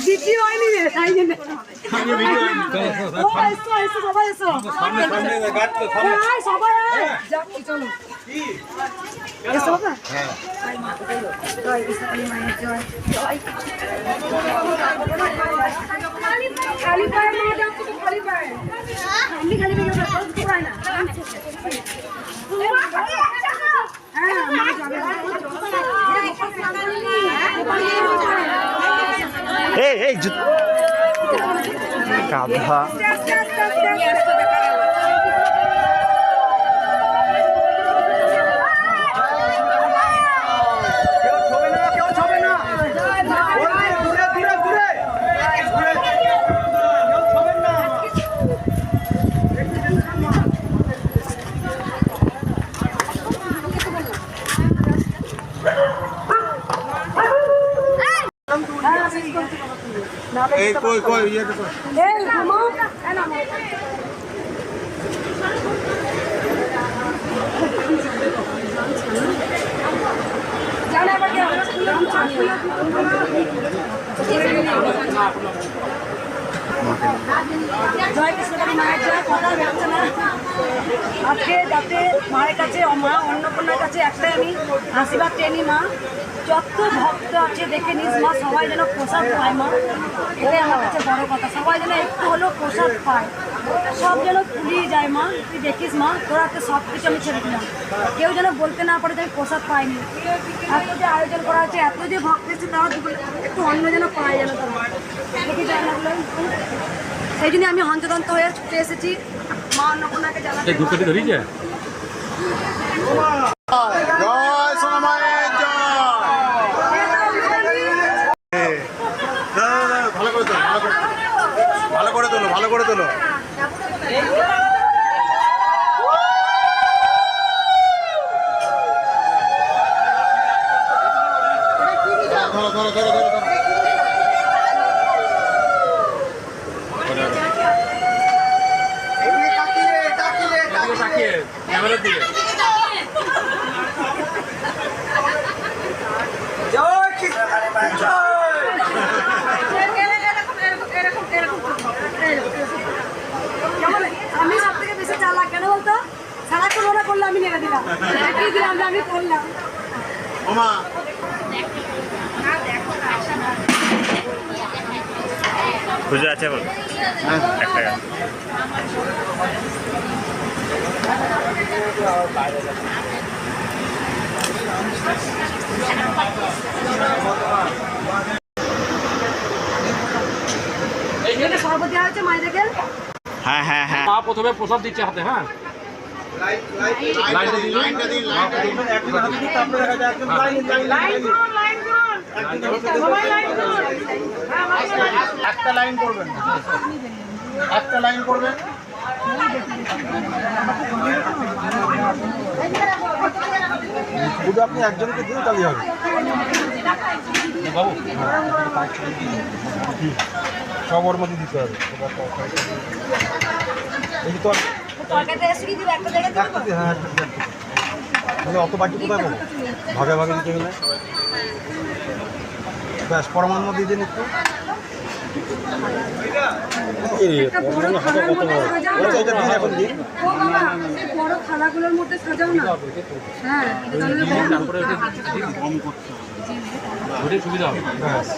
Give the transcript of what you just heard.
দ্বিতীয় হয়নি রে খালি পায়ে খালি পায়ে। খালি পায়ে না হ্যাঁ মা যাবে এই এই এই কই কই ইয়ে কই এই নামো এই নামো জানা এবার কি নাম জয় কৃষ্ণকালী মায়ের জয় কথা না আজকে যাতে মায়ের কাছে মা অন্নপূর্ণার কাছে একটাই আমি আশীর্বাদ টেনি মা। যত ভক্ত আছে, দেখে নিস, মা, সবাই যেন প্রসাদ পায়, মা। এটাই আমার কাছে বড় কথা। সবাই যেন একটু হলেও প্রসাদ পায়। সব যেন ফুলিয়ে যায়, মা। তুই দেখিস, মা, তোরা তো সব কিছু আমি ছেড়ে দিলাম। কেউ যেন বলতে না পারে যে আমি প্রসাদ পাইনি। এত যে আয়োজন করা আছে এত যে ভক্ত এসেছে, তারা একটু অন্য যেন পায় যেন তারা। দেখি সেই জন্য আমি হন্তদন্ত হয়ে ছুটে এসেছি। ধূপকাঠি করে ভালো করে তোলো ভালো করে তোলো ধরো ধরো ধরো তাকিয়ে ক্যামেরার দিকে কেমন? আমি সব থেকে বেশি চালাক কেন বলতো? সারাক্ষণ ওরা করলে আমি নেড়ে দিলাম। দিলাম আমি করলাম। ওমা। বুঝে আছে বল। এক টাকা। হ্যাঁ হ্যাঁ হ্যাঁ। মা প্রথমে প্রসাদ দিচ্ছে হাতে হ্যাঁ? একটা লাইন করবেন। একটা লাইন করবেন। শুধু আপনি একজনকে দিন তাহলে হবে। বাবু সব ওর মধ্যে দিতে হবে। এই তো হ্যাঁ। তাহলে অত বাকি কোথায় পাবো ভাগে ভাগে দিতে গেলে? ব্যাস পরমান্ন দিয়ে দিন একটা। বড়। আচ্ছা, বড় থালাগুলোর মধ্যে সাজাও না। হ্যাঁ সুবিধা হবে। ব্যাস